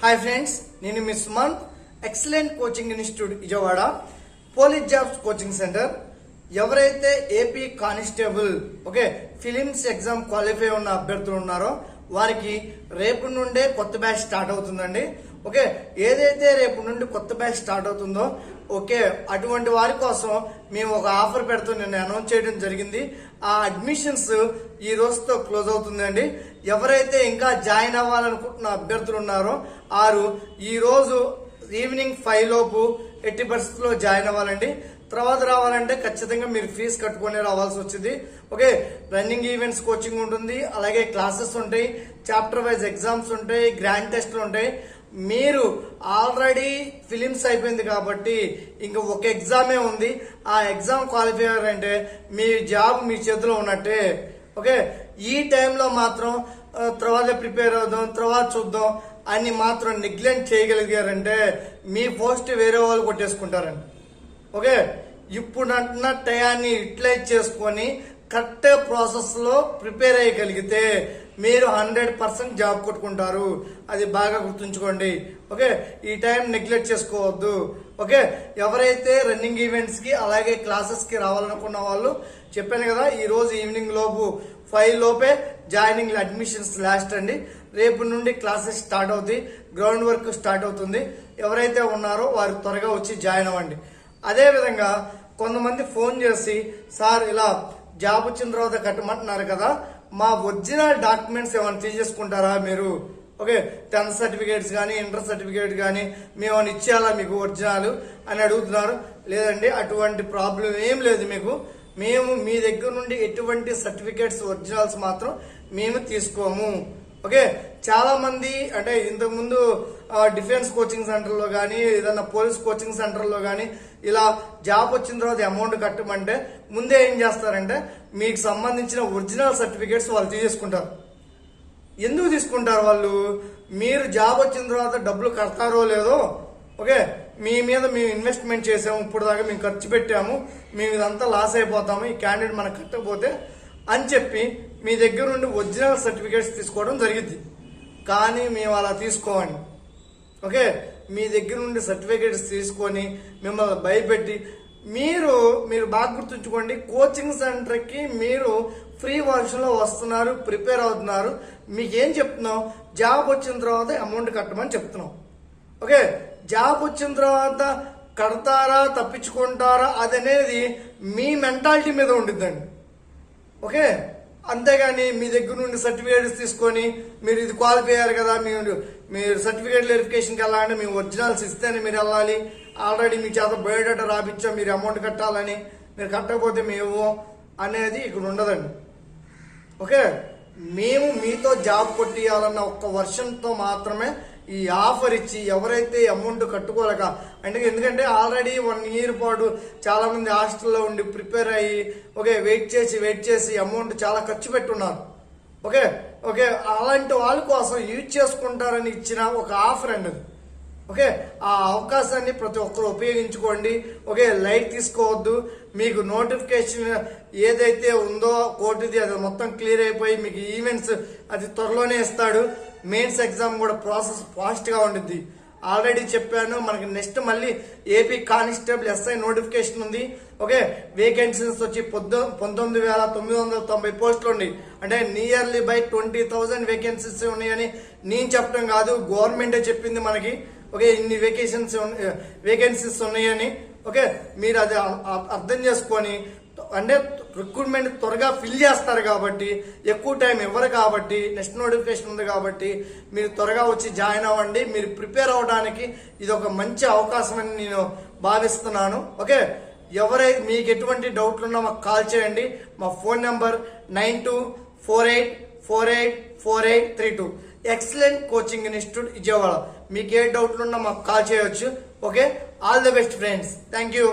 Hi friends నేను miss Sumanth excellent coaching institute Vijayawada police jobs coaching centre ఎవరైతే AP constable okay prelims exam qualify ఉన్న అభ్యర్థులు ఉన్నారో వారికి రేపు నుండే కొత్త బ్యాచ్ స్టార్ట్ అవుతుందండి. ఓకే ఏదైతే రేపు నుండి కొత్త బ్యాచ్ స్టార్ట్ అవుతుందో ఓకే అటువంటి వారి కోసం మేము ఒక ఆఫర్ పెడుతూ నిన్న అనౌన్స్ చేయడం జరిగింది. ఆ అడ్మిషన్స్ ఈ రోజుతో క్లోజ్ అవుతుందండి. ఎవరైతే ఇంకా జాయిన్ అవ్వాలనుకుంటున్న అభ్యర్థులు ఉన్నారో ఆరు. ఈరోజు ఈవినింగ్ ఫైవ్ లోపు ఎట్టి పరిస్థితుల్లో జాయిన్ అవ్వాలండి. తర్వాత రావాలంటే ఖచ్చితంగా మీరు ఫీజు కట్టుకొని రావాల్సి వచ్చింది. ఓకే రన్నింగ్ ఈవెంట్స్ కోచింగ్ ఉంటుంది. అలాగే క్లాసెస్ ఉంటాయి. చాప్టర్ వైజ్ ఎగ్జామ్స్ ఉంటాయి. గ్రాండ్ టెస్ట్లు ఉంటాయి. మీరు ఆల్రెడీ ఫిలిమ్స్ అయిపోయింది కాబట్టి ఇంకా ఒక ఎగ్జామే ఉంది. ఆ ఎగ్జామ్ క్వాలిఫై అంటే మీ జాబ్ మీ చేతిలో ఉన్నట్టే. ఓకే ఈ టైంలో మాత్రం తర్వాత ప్రిపేర్ అవుదాం తర్వాత చూద్దాం. అని మాత్రం నెగ్లెక్ట్ చేయగలిగారంటే మీ పోస్ట్ వేరే వాళ్ళు కొట్టేసుకుంటారండి. ఓకే ఇప్పుడు అంటున్న టయాన్ని యూటిలైజ్ చేసుకొని కరెక్ట్ ప్రాసెస్లో ప్రిపేర్ అయ్యగలిగితే మీరు హండ్రెడ్ పర్సెంట్ జాబ్ కొట్టుకుంటారు. అది బాగా గుర్తుంచుకోండి. ఓకే? ఈ టైం నెగ్లెక్ట్ చేసుకోవద్దు. ఓకే? ఎవరైతే రన్నింగ్ ఈవెంట్స్కి అలాగే క్లాసెస్కి రావాలనుకున్న వాళ్ళు చెప్పాను కదా ఈ రోజు ఈవినింగ్ లోపు ఫైవ్ లోపే జాయినింగ్ అడ్మిషన్స్ లాస్ట్ అండి. రేపు నుండి క్లాసెస్ స్టార్ట్ అవుతాయి. గ్రౌండ్ వర్క్ స్టార్ట్ అవుతుంది. ఎవరైతే ఉన్నారో వారు త్వరగా వచ్చి జాయిన్ అవ్వండి. అదేవిధంగా కొంతమంది ఫోన్ చేసి సార్ ఇలా జాబ్ వచ్చిన తర్వాత కట్టమంటున్నారు కదా మా ఒరిజినల్ డాక్యుమెంట్స్ ఏమైనా తీసేసుకుంటారా మీరు? ఓకే టెన్త్ సర్టిఫికేట్స్ కానీ ఇంటర్ సర్టిఫికేట్ కానీ మేము ఇచ్చేయాలా మీకు ఒరిజినల్ అని అడుగుతున్నారు. లేదండి అటువంటి ప్రాబ్లం ఏం లేదు మీకు. మేము మీ దగ్గర నుండి ఎటువంటి సర్టిఫికేట్స్ ఒరిజినల్స్ మాత్రం మేము తీసుకోము. ఓకే చాలా మంది అంటే ఇంతకు ముందు డిఫెన్స్ కోచింగ్ సెంటర్లో కానీ ఏదైనా పోలీస్ కోచింగ్ సెంటర్లో కానీ ఇలా జాబ్ వచ్చిన తర్వాత అమౌంట్ కట్టమంటే ముందే ఏం చేస్తారంటే మీకు సంబంధించిన ఒరిజినల్ సర్టిఫికేట్స్ వాళ్ళు తీసేసుకుంటారు. ఎందుకు తీసుకుంటారు వాళ్ళు? మీరు జాబ్ వచ్చిన తర్వాత డబ్బులు కడతారో లేదో ఓకే మీ మీద మేము ఇన్వెస్ట్మెంట్ చేసాము ఇప్పుడు దాకా మేము ఖర్చు పెట్టాము మేము ఇదంతా లాస్ అయిపోతాము ఈ క్యాండిడేట్ మనకు కట్టకపోతే అని చెప్పి మీ దగ్గర నుండి ఒరిజినల్ సర్టిఫికేట్స్ తీసుకోవడం జరిగింది. కానీ మేము అలా తీసుకోమండి ఓకే? మీ దగ్గర నుండి సర్టిఫికేట్స్ తీసుకొని మిమ్మల్ని భయపెట్టి మీరు మీరు బాగా గుర్తుంచుకోండి కోచింగ్ సెంటర్కి మీరు ఫ్రీ వర్షన్లో వస్తున్నారు ప్రిపేర్ అవుతున్నారు. మీకు ఏం చెప్తున్నాం జాబ్ వచ్చిన తర్వాత అమౌంట్ కట్టమని చెప్తున్నాం ఓకే? జాబ్ వచ్చిన తర్వాత కడతారా తప్పించుకుంటారా అదనేది మీ మెంటాలిటీ మీద ఉండిద్దండి. ఓకే? అంతేగాని మీ దగ్గర నుండి సర్టిఫికేట్స్ తీసుకొని మీరు ఇది క్వాలిఫై అయ్యారు కదా మీరు మీరు సర్టిఫికేట్ వెరిఫికేషన్కి వెళ్ళాలంటే మేము ఒరిజినల్స్ ఇస్తేనే మీరు వెళ్ళాలి. ఆల్రెడీ మీ చేత బయోడేటా రాపిచ్చాం మీరు అమౌంట్ కట్టాలని మీరు కట్టకపోతే మేము అనేది ఇక్కడ ఉండదండి. ఓకే? మేము మీతో జాబ్ కొట్టియాలన్న ఒక్క వర్షంతో మాత్రమే ఈ ఆఫర్ ఇచ్చి ఎవరైతే అమౌంట్ కట్టుకోలేక అంటే ఎందుకంటే ఆల్రెడీ వన్ ఇయర్ పాటు చాలా మంది హాస్టల్లో ఉండి ప్రిపేర్ అయ్యి ఓకే వెయిట్ చేసి వెయిట్ చేసి అమౌంట్ చాలా ఖర్చు పెట్టున్నారు. ఓకే ఓకే అలాంటి వాళ్ళ కోసం యూజ్ చేసుకుంటారని ఇచ్చిన ఒక ఆఫర్ అండి ఓకే ఆ అవకాశాన్ని ప్రతి ఒక్కరు ఉపయోగించుకోండి. ఓకే లైట్ తీసుకోవద్దు. మీకు నోటిఫికేషన్ ఏదైతే ఉందో కోర్టుది అది మొత్తం క్లియర్ అయిపోయి మీకు ఈవెంట్స్ అది త్వరలోనే ఇస్తాడు. మెయిన్స్ ఎగ్జామ్ కూడా ప్రాసెస్ ఫాస్ట్గా ఉండిద్ది. ఆల్రెడీ చెప్పాను మనకి నెక్స్ట్ మళ్ళీ ఏపీ కానిస్టేబుల్ ఎస్ఐ నోటిఫికేషన్ ఉంది. ఓకే వేకెన్సీస్ వచ్చి పొద్దు పంతొమ్మిది వేల తొమ్మిది వందల తొంభై పోస్టులు ఉన్నాయి. అంటే nearly by twenty thousand vacancies ఉన్నాయని నేను చెప్పడం కాదు గవర్నమెంటే చెప్పింది మనకి. ఓకే ఇన్ని వేకెన్సీస్ వేకెన్సీస్ ఉన్నాయని. ఓకే మీరు అది అర్థం చేసుకొని అంటే రిక్రూట్మెంట్ త్వరగా ఫిల్ చేస్తారు కాబట్టి ఎక్కువ టైం ఇవ్వరు కాబట్టి నెక్స్ట్ నోటిఫికేషన్ ఉంది కాబట్టి మీరు త్వరగా వచ్చి జాయిన్ అవ్వండి. మీరు ప్రిపేర్ అవ్వడానికి ఇది ఒక మంచి అవకాశం అని నేను భావిస్తున్నాను. ఓకే ఎవరై మీకు ఎటువంటి డౌట్లు ఉన్నా మాకు కాల్ చేయండి. మా phone number nine two four eight four eight four eight three two. Excellent coaching institute Vijayawada. మీకు ఏ డౌట్లు ఉన్నా మాకు కాల్ చేయవచ్చు okay all the best friends thank you